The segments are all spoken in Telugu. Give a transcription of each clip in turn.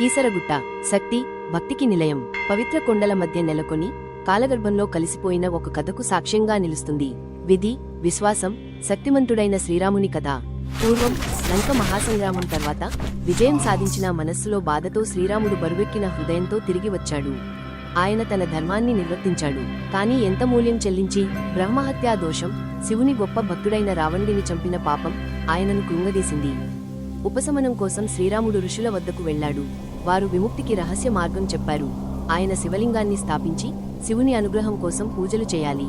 కీసరగుట్ట శక్తి భక్తికి నిలయం పవిత్ర కొండల మధ్య నెలకొని కాలగర్భంలో కలిసిపోయిన ఒక కథకు సాక్ష్యంగా నిలుస్తుంది. విధి విశ్వాసం శక్తిమంతుడైన శ్రీరాముని కథ. పూర్వం లంక మహాసంగ్రామం తర్వాత విజయం సాధించిన మనస్సులో బాధతో శ్రీరాముడు బరువెక్కిన హృదయంతో తిరిగి వచ్చాడు. ఆయన తన ధర్మాన్ని నిర్వర్తించాడు. కానీ ఎంత మూల్యం చెల్లించి బ్రహ్మహత్యా దోషం శివుని గొప్ప భక్తుడైన రావణుడిని చంపిన పాపం ఆయనను కృంగదీసింది. ఉపశమనం కోసం శ్రీరాముడు ఋషుల వద్దకు వెళ్ళాడు. వారు విముక్తికి రహస్య మార్గం చెప్పారు. ఆయన శివలింగాన్ని స్థాపించి శివుని అనుగ్రహం కోసం పూజలు చేయాలి.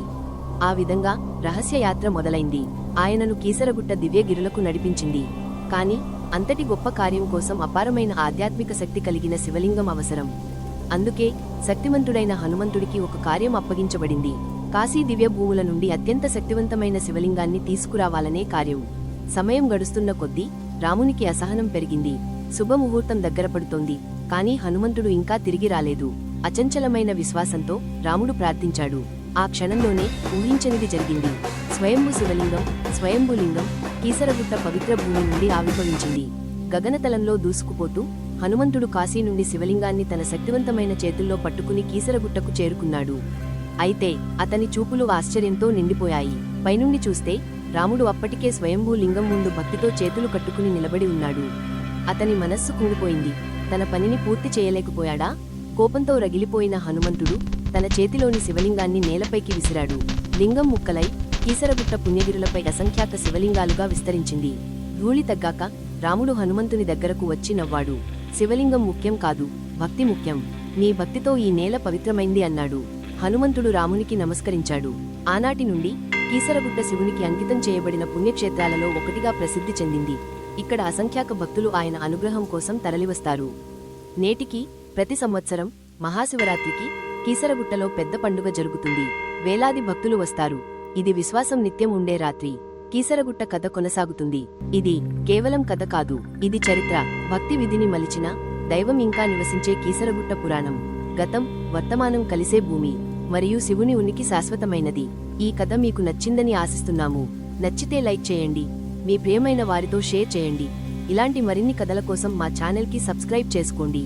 ఆ విధంగా రహస్య యాత్ర మొదలైంది. ఆయనను కీసరగుట్ట దివ్యగిరులకు నడిపించింది. కాని అంతటి గొప్ప కార్యం కోసం అపారమైన ఆధ్యాత్మిక శక్తి కలిగిన శివలింగం అవసరం. అందుకే శక్తిమంతుడైన హనుమంతుడికి ఒక కార్యం అప్పగించబడింది. కాశీ దివ్య భూముల నుండి అత్యంత శక్తివంతమైన శివలింగాన్ని తీసుకురావాలనే కార్యం. సమయం గడుస్తున్న కొద్దీ రామునికి అసహనం పెరిగింది. శుభముహూర్తం దగ్గరపడుతోంది కాని హనుమంతుడు ఇంకా తిరిగి రాలేదు. అచంచలమైన విశ్వాసంతో రాముడు ప్రార్థించాడు. ఆ క్షణంలోనే ఊహించనిది జరిగింది. స్వయంభు శివలింగం స్వయంభులింగం కీసరగుట్ట పవిత్ర భూమి నుండి ఆవిర్భవించింది. గగనతలంలో దూసుకుపోతూ హనుమంతుడు కాశీ నుండి శివలింగాన్ని తన శక్తివంతమైన చేతుల్లో పట్టుకుని కీసరగుట్టకు చేరుకున్నాడు. అయితే అతని చూపులు ఆశ్చర్యంతో నిండిపోయాయి. పైనుండి చూస్తే రాముడు అప్పటికే స్వయంభూ లింగం ముందు భక్తితో చేతులు కట్టుకుని నిలబడి ఉన్నాడు. అతని మనస్సు కుంగిపోయింది తన పనిని పూర్తి చేయలేకపోయాడా? కోపంతో రగిలిపోయిన హనుమంతుడు తన చేతిలోని శివలింగాన్ని నేలపైకి విసిరాడు. లింగం ముక్కలై కీసరగుట్ట పుణ్యగిరులపై అసంఖ్యాక శివలింగాలుగా విస్తరించింది. ధూళి తగ్గాక రాముడు హనుమంతుని దగ్గరకు వచ్చి నవ్వాడు. శివలింగం ముఖ్యం కాదు భక్తి ముఖ్యం. నీ భక్తితో ఈ నేల పవిత్రమైంది అన్నాడు. హనుమంతుడు రామునికి నమస్కరించాడు. ఆనాటి నుండి కీసరగుట్ట శివునికి అంకితం చేయబడిన పుణ్యక్షేత్రాలలో ఒకటిగా ప్రసిద్ధి చెందింది. ఇక్కడ అసంఖ్యాక భక్తులు ఆయన అనుగ్రహం కోసం తరలివస్తారు. నేటికి ప్రతి సంవత్సరం మహాశివరాత్రికి కీసరగుట్టలో పెద్ద పండుగ జరుగుతుంది. వేలాది భక్తులు వస్తారు. ఇది విశ్వాసం నిత్యం ఉండే రాత్రి. కీసరగుట్ట కథ కొనసాగుతుంది. ఇది కేవలం కథ కాదు. ఇది చరిత్ర. భక్తి విధిని మలిచిన దైవం ఇంకా నివసించే కీసరగుట్ట పురాణం. గతం వర్తమానం కలిసే భూమి. మరియు శివుని ఉనికి శాశ్వతమైనది. ఈ కథ మీకు నచ్చిందని ఆశిస్తున్నాము. నచ్చితే లైక్ చేయండి. మీ ప్రియమైన వారితో షేర్ చేయండి. ఇలాంటి మరిన్ని కథల కోసం మా ఛానల్కి సబ్స్క్రైబ్ చేసుకోండి.